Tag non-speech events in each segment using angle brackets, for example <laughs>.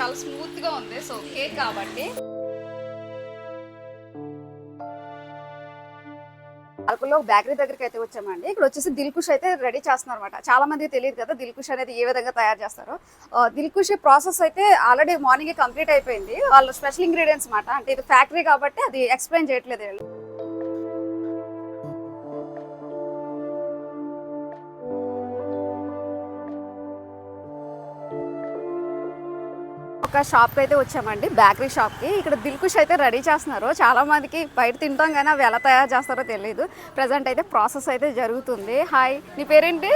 చాలా స్మూత్గా ఉంది. సో కేక్ కాబట్టి. అరకులో బేకరీ దగ్గరికి అయితే వచ్చామండి. ఇక్కడ వచ్చేసి దిల్కుష్ అయితే రెడీ చేస్తున్నారు అనమాట చాలా మందికి తెలియదు కదా దిల్కుష్ అనేది ఏ విధంగా తయారు చేస్తారు. దిల్ దిల్కుష్ ప్రాసెస్ అయితే ఆల్రెడీ మార్నింగే కంప్లీట్ అయిపోయింది. వాళ్ళు స్పెషల్ ఇంగ్రీడియంట్స్ అనమాట అంటే ఇది ఫ్యాక్టరీ కాబట్టి అది ఎక్స్ప్లెయిన్ చేయట్లేదు వీళ్ళు. ఒక షాప్కి అయితే వచ్చామండి. బేకరీ షాప్కి. ఇక్కడ దిల్కుష్ అయితే రెడీ చేస్తున్నారు. చాలా మందికి బయట తింటాం కానీ అవి ఎలా తయారు చేస్తారో తెలియదు ప్రజెంట్ అయితే ప్రాసెస్ అయితే జరుగుతుంది. హాయ్ నీ పేరేంటి?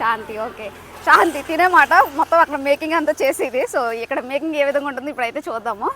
శాంతి. ఓకే శాంతి తినే మాట మొత్తం అక్కడ మేకింగ్ అంతా చేసేది. సో ఇక్కడ మేకింగ్ ఏ విధంగా ఉంటుంది ఇప్పుడైతే చూద్దాము.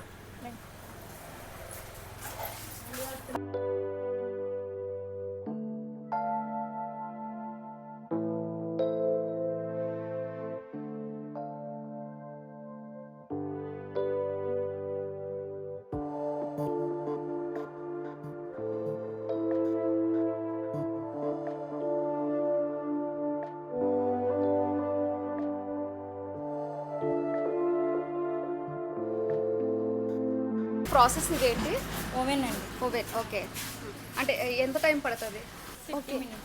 ప్రాసెస్ ఇదేంటి? ఓవెన్ అండి. Oven okay. అంటే ఎంత టైం పడుతుంది?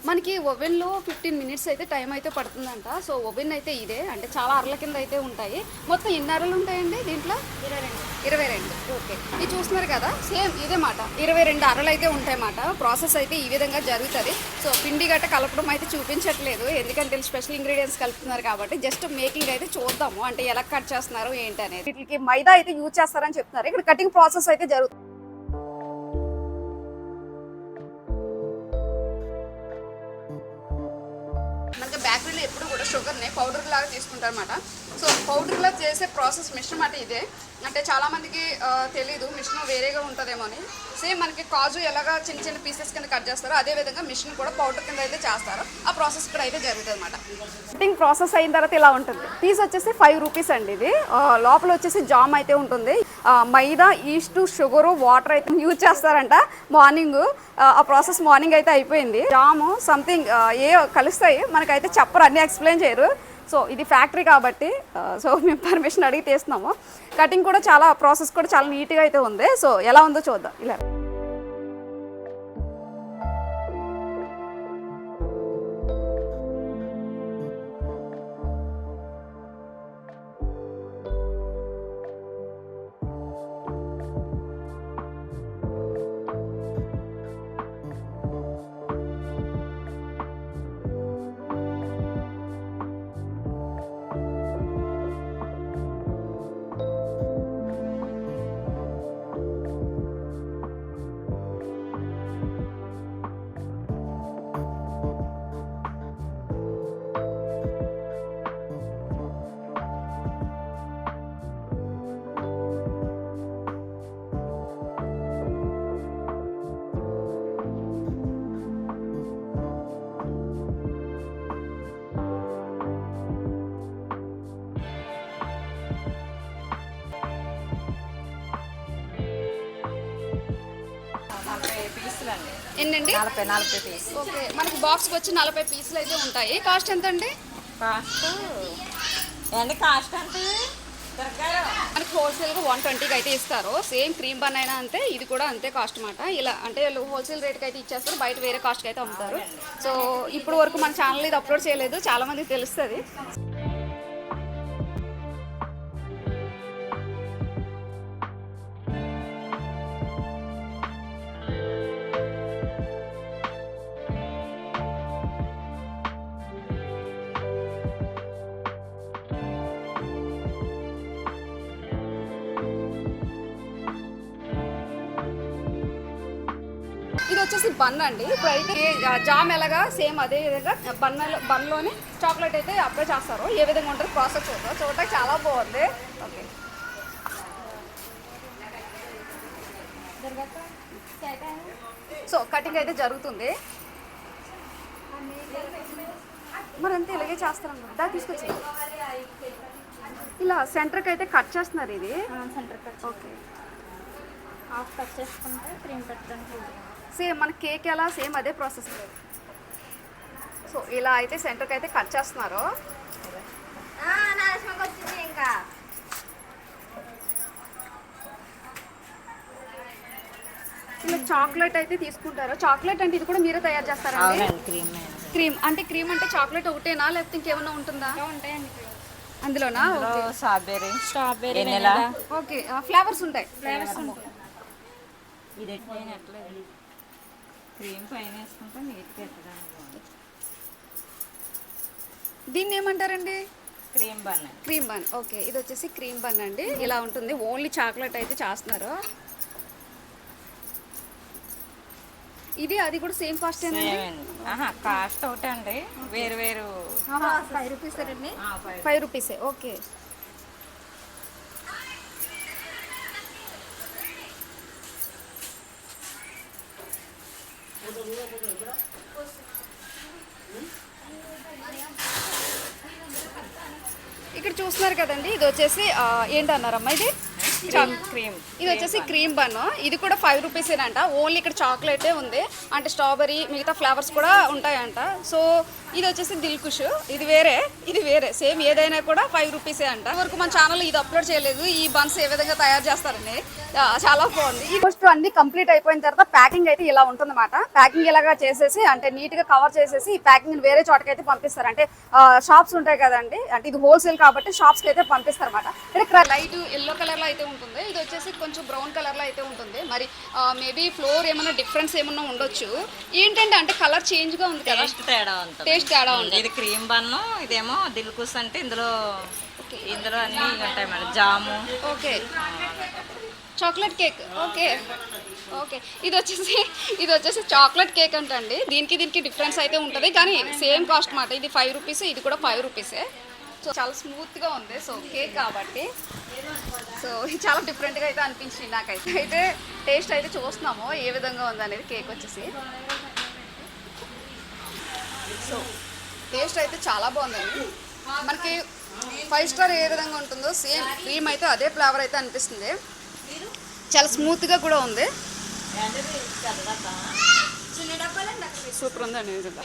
మనకి ఓవెన్లో ఫిఫ్టీన్ మినిట్స్ అయితే టైం అయితే పడుతుందంట. సో ఓవెన్ అయితే ఇదే. అంటే చాలా అరల కింద అయితే ఉంటాయి. మొత్తం ఎన్ని అరలు ఉంటాయండి దీంట్లో? ఇరవై రెండు. ఇరవై రెండు. ఓకే ఇది చూస్తున్నారు కదా? సేమ్ ఇదే మాట. ఇరవై రెండు అరలు అయితే ఉంటాయి మాట ప్రాసెస్ అయితే ఈ విధంగా జరుగుతుంది. సో పిండి గట్ట కలపడం అయితే చూపించట్లేదు. ఎందుకంటే స్పెషల్ ఇంగ్రీడియంట్స్ కలుపుతున్నారు కాబట్టి జస్ట్ మేకింగ్ అయితే చూద్దాము. అంటే ఎలా కట్ చేస్తున్నారు ఏంటి అనేది వీటికి మైదా అయితే యూజ్ చేస్తారని చెప్తున్నారు. ఇక్కడ కటింగ్ ప్రాసెస్ అయితే జరుగుతుంది. మనకి ఎప్పుడు కూడా షుగర్ని పౌడర్ లాగా తీసుకుంటారు అనమాట సో పౌడర్లా చేసే ప్రాసెస్ మిషన్ అంటే ఇదే. అంటే చాలా మందికి తెలీదు మిషన్ వేరేగా ఉంటుందేమో అని. సేమ్ మనకి కాజు ఎలాగా చిన్న చిన్న పీసెస్ కింద కట్ చేస్తారో అదే విధంగా మిషన్ కూడా పౌడర్ కింద అయితే చేస్తారు. ఆ ప్రాసెస్ కూడా అయితే జరుగుతుంది అనమాట కటింగ్ ప్రాసెస్ అయిన తర్వాత ఇలా ఉంటుంది. పీస్ వచ్చేసి ఫైవ్ రూపీస్ అండి ఇది. లోపల వచ్చేసి జామ్ అయితే ఉంటుంది. మైదా ఈస్ట్ షుగరు వాటర్ అయితే యూజ్ చేస్తారంట. మార్నింగ్. ఆ ప్రాసెస్ మార్నింగ్ అయితే అయిపోయింది. జాము సంథింగ్ ఏ కలుస్తాయి మనకైతే చెప్పరు అన్నీ ఎక్స్ప్లెయిన్ చేయరు. సో ఇది ఫ్యాక్టరీ కాబట్టి సో <laughs> మేము పర్మిషన్ అడిగి తీస్తున్నాము. కటింగ్ కూడా చాలా ప్రాసెస్ కూడా చాలా నీట్గా అయితే ఉంది. సో ఎలా ఉందో చూద్దాం. ఇలా. పీసులు అండి ఏంటండి నలభై నలభై పీసులు ఓకే మనకి బాక్స్కి వచ్చి నలభై పీసులు అయితే ఉంటాయి. కాస్ట్ ఎంత అండి కాస్ట్ ఏంటి కాస్ట్ అంటే మనకి హోల్సేల్గా వన్ ట్వంటీకి అయితే ఇస్తారు. సేమ్ క్రీమ్ బన్ అయినా అంతే ఇది కూడా అంతే కాస్ట్ అనమాట ఇలా అంటే హోల్సేల్ రేట్కి అయితే ఇచ్చేస్తారు బయట వేరే కాస్ట్కి అయితే అమ్ముతారు. సో ఇప్పుడు వరకు మన ఛానల్ ఇది అప్లోడ్ చేయలేదు చాలా మందికి తెలుస్తుంది. వచ్చేసి బన్ అండి. ఇప్పుడు అయితే జామ్ ఎలాగా? సేమ్ అదే విధంగా బన్నలో బన్లోనే చాక్లెట్ అయితే అప్లై చేస్తారు. ఏ విధంగా ఉంటుంది ప్రాసెస్ చూద్దాం. చూడటానికి చాలా బాగుంది. ఓకే. సో కటింగ్ అయితే జరుగుతుంది. మరి అంతే ఇలాగే చేస్తాను దా తీసుకొచ్చి. ఇలా సెంటర్కి అయితే కట్ చేస్తున్నారు ఇది. Center cut okay. Half cut చేసుకుంటే క్రీమ్ పెట్టడానికి సేమ్ మన కేక్ ఎలా సేమ్ అదే ప్రాసెస్ సో ఇలా అయితే సెంటర్కి అయితే కట్ చేస్తున్నారు. ఇంకా. చాక్లెట్ అయితే తీసుకుంటారు. చాక్లెట్ అంటే ఇది కూడా మీరే తయారు చేస్తారా క్రీమ్ క్రీమ్ అంటే క్రీమ్ అంటే చాక్లెట్ ఒకటేనా? లేకపోతే ఇంకేమైనా ఉంటుందా? అందులోనా? స్ట్రాబెరీ స్ట్రాబెరీ ఓకే ఫ్లేవర్స్ ఉంటాయి. ఫ్లేవర్స్ ఉంటాయి. క్రీమ్ పైన వేసుకుంటే ఎత్తడానికి బాగుంటుంది. దీన్ని ఏమంటారండి? Cream bun cream bun. Okay ఇది వచ్చేసి క్రీమ్ బన్ అండి. ఇలా ఉంటుంది. ఓన్లీ చాక్లెట్ అయితే చేస్తున్నారు. ఇది అది కూడా సేమ్ కాస్ట్ కాస్ట్ ఒకటే అండి. వేరు వేరు. ఫైవ్ రూపీస్ అండి. ఫైవ్ రూపీసే ఓకే. ఇక్కడ చూస్తున్నారు కదండి ఇది వచ్చేసి ఏంటన్నారమ్మా ఇది? క్రీమ్ క్రీమ్ ఇది వచ్చేసి క్రీమ్ బన్ ఇది కూడా ఫైవ్ రూపీసేనంట ఓన్లీ ఇక్కడ చాక్లెటే ఉంది. అంటే స్ట్రాబెరీ మిగతా ఫ్లేవర్స్ కూడా ఉంటాయంట. సో ఇది వచ్చేసి దిల్కుష్ ఇది వేరే ఇది వేరే. సేమ్ ఏదైనా కూడా ఫైవ్ రూపీసే అంట. వరకు మన ఛానల్ ఇది అప్లోడ్ చేయలేదు. ఈ బన్స్ ఏ విధంగా తయారు చేస్తారని. చాలా బాగుంది. ఈ ఫస్ట్ అన్ని కంప్లీట్ అయిపోయిన తర్వాత ప్యాకింగ్ అయితే ఇలా ఉంటుందన్నమాట. ప్యాకింగ్ ఇలాగా చేసేసి అంటే నీట్గా కవర్ చేసేసి ఈ ప్యాకింగ్ వేరే చోటకి అయితే పంపిస్తారు. అంటే షాప్స్ ఉంటాయి కదండి. అంటే ఇది హోల్సేల్ కాబట్టి షాప్స్కి అయితే పంపిస్తారు అనమాట ఇక్కడ లైట్ ఎల్లో కలర్లో అయితే ఉంటుంది. ఇది వచ్చేసి కొంచెం బ్రౌన్ కలర్లో అయితే ఉంటుంది. మరి మేబీ ఫ్లోర్ ఏమైనా డిఫరెన్స్ ఏమన్నా ఉండొచ్చు. ఏంటంటే అంటే కలర్ చేంజ్గా ఉంది కదా. టేస్ట్ తేడా ఉంటుంది ఉంది ఇది క్రీమ్ బన్ను ఇదేమో దిల్కుస్ అంటే ఇందులో ఇందులో అన్నీ ఉంటాయి madam jam. Okay. Chocolate cake. Okay. Okay. ఇది వచ్చేసి ఇది వచ్చేసి చాక్లెట్ కేక్ అంటండి. దీనికి దీనికి డిఫరెన్స్ అయితే ఉంటుంది కానీ సేమ్ కాస్ట్ మాట. ఇది ఫైవ్ రూపీస్ ఇది కూడా ఫైవ్ రూపీసే సో చాలా స్మూత్గా ఉంది. సో కేక్ కాబట్టి. సో ఇది చాలా డిఫరెంట్గా అయితే అనిపించింది నాకైతే. అయితే టేస్ట్ అయితే చూస్తున్నాము ఏ విధంగా ఉంది అనేది కేక్ వచ్చేసి. సో టేస్ట్ అయితే చాలా బాగుందండి. మనకి ఫైవ్ స్టార్ ఏ విధంగా ఉంటుందో సేమ్ క్రీమ్ అయితే అదే ఫ్లేవర్ అయితే అనిపిస్తుంది. చాలా స్మూత్గా కూడా ఉంది. సూపర్ ఉందండి నిజంగా.